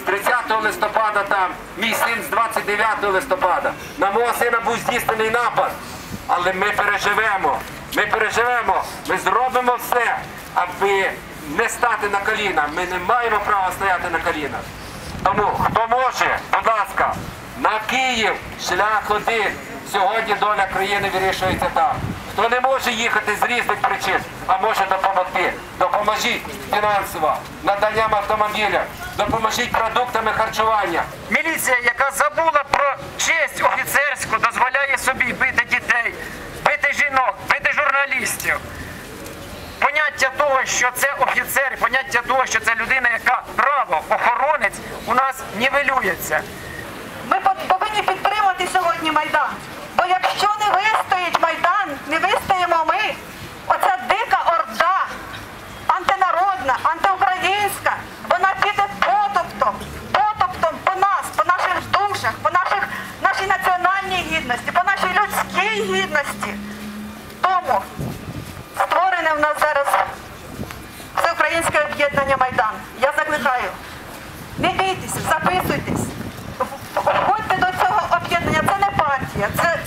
з 30 листопада там, мій син з 29 листопада. На мого сина був здійснений напад. Але ми переживемо, ми переживемо, ми зробимо все, аби не стати на коліна. Ми не маємо права стояти на колінах. Тому хто може, будь ласка, на Київ шлях один. Сьогодні доля країни вирішується там. Хто не може їхати з різних причин, а може допомогти. Допоможіть фінансово, наданням автомобіля, допоможіть продуктами харчування. Міліція, яка забула про честь офіцерську, дозволяє собі бити дітей, бити жінок, бити журналістів. Поняття того, що це офіцер, поняття того, що це людина, яка правоохоронець, у нас нівелюється. Ми повинні підтримати сьогодні Майдан. Бо якщо не вистоїть гідності, по нашій людській гідності. Тому створене в нас зараз всеукраїнське об'єднання Майдан. Я закликаю. Не бійтеся, записуйтесь. Входьте до цього об'єднання. Це не партія, це,